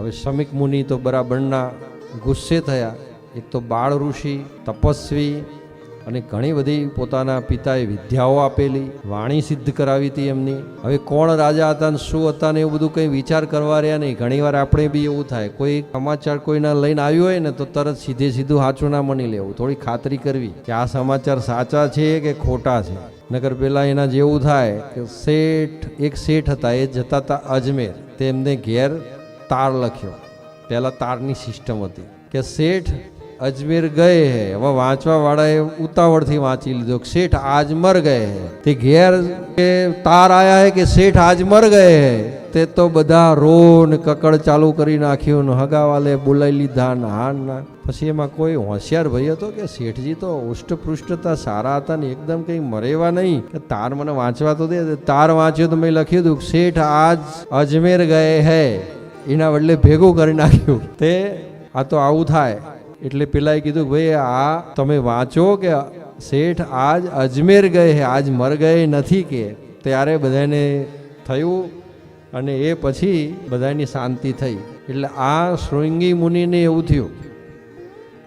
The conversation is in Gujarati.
હવે શમિક મુનિ તો બરાબરના ગુસ્સે થયા. એક તો બાળ ઋષિ, તપસ્વી અને ઘણી બધી પોતાના પિતાએ વિદ્યાઓ આપેલી, વાણી સિદ્ધ કરાવી હતી એમની. હવે કોણ રાજા હતા ને શું હતા ને એવું બધું કંઈ વિચાર કરવા રહ્યા નહીં. ઘણીવાર આપણે બી એવું થાય, કોઈ સમાચાર કોઈના લઈને આવ્યું હોય ને તો તરત સીધે સીધું સાચું ના માની લેવું. થોડી ખાતરી કરવી કે આ સમાચાર સાચા છે કે ખોટા છે. નગર પહેલાં એના જેવું થાય કે શેઠ, એક શેઠ હતા, એ જતા હતા અજમેર. તેમને ઘેર તાર લખ્યો. પહેલાં તારની સિસ્ટમ હતી કે શેઠ અજમેર ગયે હે. હવે વાંચવાવાળાએ ઉતાવળથી વાંચી લીધો શેઠ આજ મર ગયે હે. તે ઘેર કે તાર આયા હે કે શેઠ આજ મર ગયે હે. તે તો બધા રો ને કકડ ચાલુ કરી નાખ્યું ને હગાવાલે બોલાવી લીધા ને હા ના. પછી એમાં કોઈ હોશિયાર ભાઈ હતો કે શેઠજી તો ઉષ્ટપૃષ્ટ હતા સારા હતા ને એકદમ કંઈ મરેવા નહીં. કે તાર મને વાંચવા તો દે. તાર વાંચ્યો તો મેં લખ્યું હતું શેઠ આજ અજમેર ગયે હે. એના બદલે ભેગું કરી નાખ્યું. તે આ તો આવું થાય. એટલે પેલાએ કીધું ભાઈ આ તમે વાંચો કે શેઠ આજ અજમેર ગયે હે, આજ મર ગયે નથી કે. ત્યારે બધાને થયું અને એ પછી બધાની શાંતિ થઈ. એટલે આ શૃંગી મુનિને એવું થયું.